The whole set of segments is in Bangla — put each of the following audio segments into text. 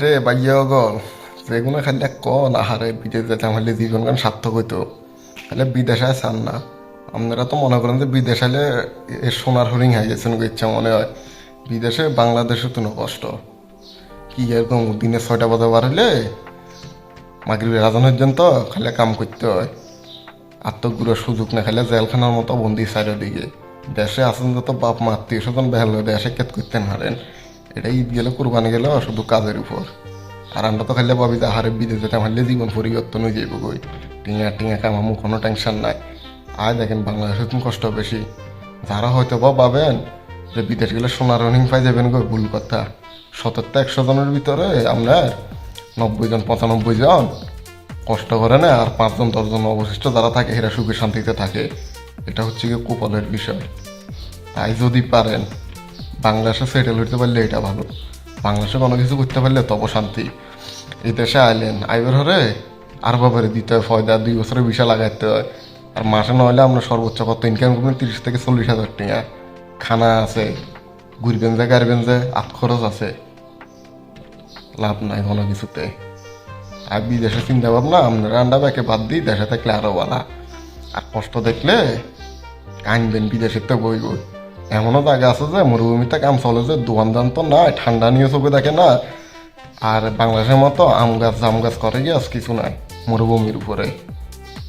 রে বাইয়া গল যেগুলো খালি কন, আহারে বিদেশ যেতে আমার জীবন গান সার্থক হইতো। খালি বিদেশে চান না। আপনারা তো মনে করেন যে বিদেশ হলে সোনার হরিং হয়ে গেছেন ইচ্ছা মনে হয়। বিদেশে বাংলাদেশে তো কষ্ট। কি এরকম দিনে ছয়টা বাজে বার হলে মাগরিবের রাজন পর্যন্ত খালি কাম করতে হয়। আত্মগুলোর সুযোগ না খাইলে জেলখানার মতো বন্দি চারিদিকে দেশে আসেন যত বাপ, মা, আত্মীয় স্বজন বেহাল দেশে কেত করতে হারেন। এটা ঈদ গেলে, কোরবানি গেলে শুধু কাজের উপর। আর আমরা তো খাইলে ভাবি যে বিদেশ হারলে জীবন পরিবর্তন হয়ে যাইব গই টিঙা টিঙা কামামু কোনো টেনশন নাই। আয় দেখেন, বাংলাদেশে তুমি কষ্ট বেশি। যারা হয়তো বা পাবেন যে, বিদেশ গেলে সোনার রনিং পাই যাবেন গো ভুল কথা। সত্তরটা একশো জনের ভিতরে আপনার নব্বই জন, পঁচানব্বই জন কষ্ট করে না, আর পাঁচজন দশজন অবশিষ্ট যারা থাকে, এরা সুখে শান্তিতে থাকে। এটা হচ্ছে গিয়ে কুপলের বিষয়। তাই যদি পারেন বাংলাদেশে সেটেল হইতে পারলে এটা ভালো। বাংলাদেশে কোনো কিছু করতে পারলে তব শান্তি। এই দেশে আইলেন, আইবার হরে আর বাবারে দিতে হয়, ফয়দা দুই বছরের বিষয় লাগাইতে হয়। আর মাসে নইলে আমরা সর্বোচ্চ কত? ইনকাম করবেন তিরিশ থেকে চল্লিশ হাজার টাকা। খানা আছে ঘুরবেন যে গাড়বেন যে আত খরচ আছে। লাভ নাই কোনো কিছুতে। আর বিদেশে চিন্তা ভাবনা আপনারা আন্ডা ব্যাকে বাদ দিই, দেশে থাকলে আরও ভালো আর কষ্ট দেখলে কানবেন বিদেশের তো বই বই এমনও জায়গা আছে যে মরুভূমিতে কাম চলে যে দোয়ান দান তো নাই, ঠান্ডা নিয়ে চোখে দেখে না। আর বাংলাদেশের মতো আম গাছ, জাম গাছ করে গিয়ে কিছু নাই মরুভূমির উপরে।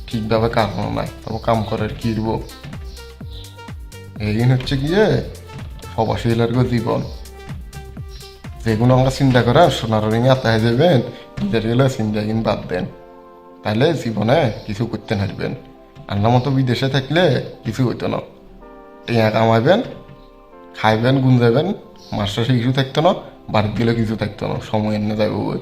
ঠিকভাবে কারণ নাই, তবে কাম করে কি দিব এই হচ্ছে গিয়ে প্রবাসীদের জীবন। যেগুলো আমরা চিন্তা করেন সোনার রিঙে আতায় যাবেন বিদেশ গেলে চিন্তা কিন বাদ দেন। তাহলে জীবনে কিছু করতে পারবেন আন্না মতো বিদেশে থাকলে কিছু হইতো না। টিয়া কামাইবেন খাইবেন গুঞ্জাবেন মাস্টার কিছু থাকতো না বাড়ির দিলেও কিছু থাকতো না, সময় এনে যাবে ওই